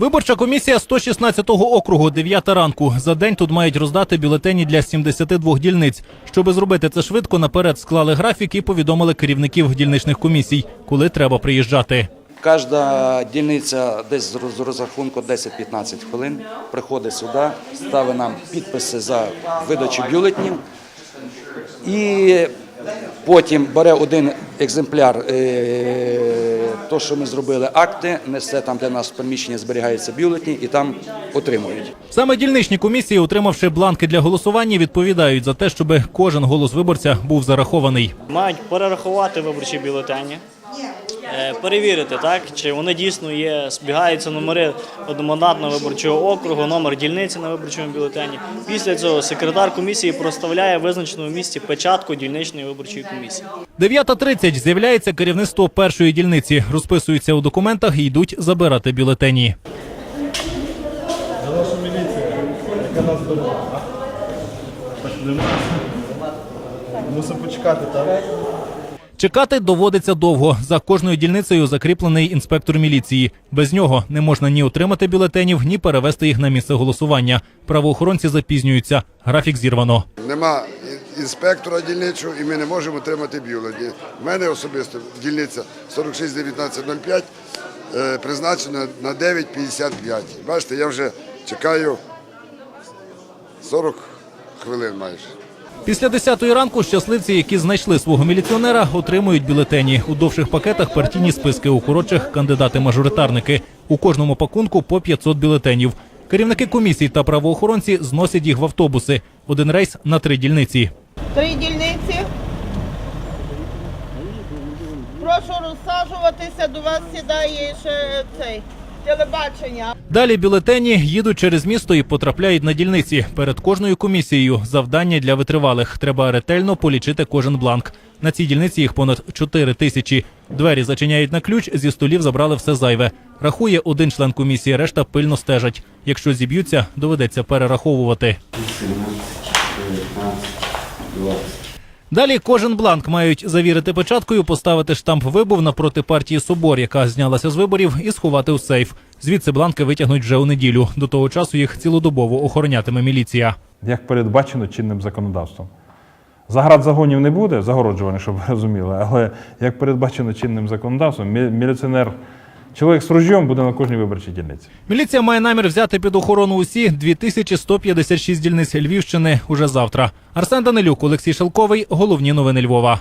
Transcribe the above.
Виборча комісія 116-го округу, 9 ранку. За день тут мають роздати бюлетені для 72 дільниць. Щоби зробити це швидко, наперед склали графік і повідомили керівників дільничних комісій, коли треба приїжджати. Кожна дільниця десь з розрахунку 10-15 хвилин приходить сюди, ставить нам підписи за видачу бюлетнів і потім бере один екземпляр, то, що ми зробили акти, несе там, де нас в приміщенні зберігаються бюлетні, і там отримують. Саме дільничні комісії, отримавши бланки для голосування, відповідають за те, щоб кожен голос виборця був зарахований. Мають перерахувати виборчі бюлетені, перевірити, так, чи вони дійсно є, збігаються номери одномандатного виборчого округу, номер дільниці на виборчому бюлетені. Після цього секретар комісії проставляє в визначеному місці печатку дільничної виборчої комісії. 9.30 з'являється керівництво першої дільниці, розписуються у документах і йдуть забирати бюлетені. Мусимо почекати, так? Чекати доводиться довго. За кожною дільницею закріплений інспектор міліції. Без нього не можна ні отримати бюлетенів, ні перевести їх на місце голосування. Правоохоронці запізнюються. Графік зірвано. Нема інспектора дільничого і ми не можемо отримати бюлетні. У мене особисто дільниця 461905 е, призначена на 9.55. Бачите, я вже чекаю 40 хвилин майже. Після 10-ї ранку щасливці, які знайшли свого міліціонера, отримують бюлетені. У довших пакетах партійні списки, у коротших кандидати-мажоритарники. У кожному пакунку по 500 бюлетенів. Керівники комісій та правоохоронці зносять їх в автобуси. Один рейс на три дільниці. Три дільниці. Прошу розсаджуватися, до вас сідає ще цей телебачення. Далі бюлетені їдуть через місто і потрапляють на дільниці. Перед кожною комісією завдання для витривалих. Треба ретельно полічити кожен бланк. На цій дільниці їх понад 4 тисячі. Двері зачиняють на ключ, зі столів забрали все зайве. Рахує один член комісії, решта пильно стежать. Якщо зіб'ються, доведеться перераховувати. Далі кожен бланк мають завірити печаткою, поставити штамп вибув напроти партії Собор, яка знялася з виборів, і сховати у сейф. Звідси бланки витягнуть вже у неділю. До того часу їх цілодобово охоронятиме міліція. Як передбачено чинним законодавством. Заград загонів не буде, загороджуваних, щоб ви розуміли, але як передбачено чинним законодавством, мі- міліціонер, чоловік з ружьом буде на кожній виборчій дільниці. Міліція має намір взяти під охорону усі 2156 дільниць Львівщини уже завтра. Арсен Данилюк, Олексій Шелковий. Головні новини Львова.